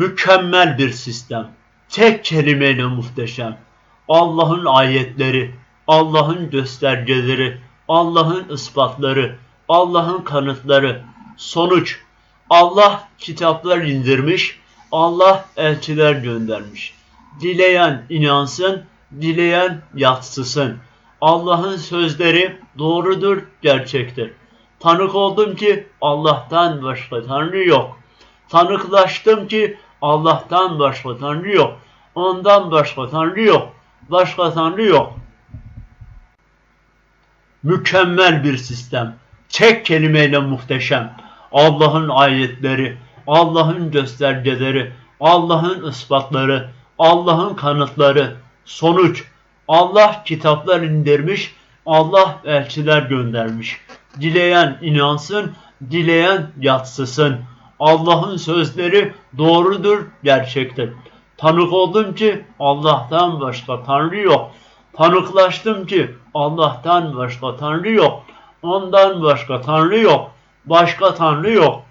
Mükemmel bir sistem. Tek kelimeyle muhteşem. Allah'ın ayetleri, Allah'ın göstergeleri, Allah'ın ispatları, Allah'ın kanıtları. Sonuç Allah kitaplar indirmiş, Allah elçiler göndermiş. Dileyen inansın, dileyen yatsısın. Allah'ın sözleri doğrudur, gerçektir. Tanık oldum ki Allah'tan başka Tanrı yok. Tanıklaştım ki Allah'tan başka Tanrı yok. Ondan başka Tanrı yok. Başka Tanrı yok. Mükemmel bir sistem. Tek kelimeyle muhteşem. Allah'ın ayetleri, Allah'ın göstergeleri, Allah'ın ispatları, Allah'ın kanıtları. Sonuç Allah kitaplar indirmiş, Allah elçiler göndermiş. Dileyen inansın, dileyen yatsısın. Allah'ın sözleri doğrudur, gerçektir. Tanık oldum ki Allah'tan başka Tanrı yok. Tanıklaştım ki Allah'tan başka Tanrı yok. Ondan başka Tanrı yok. Başka Tanrı yok.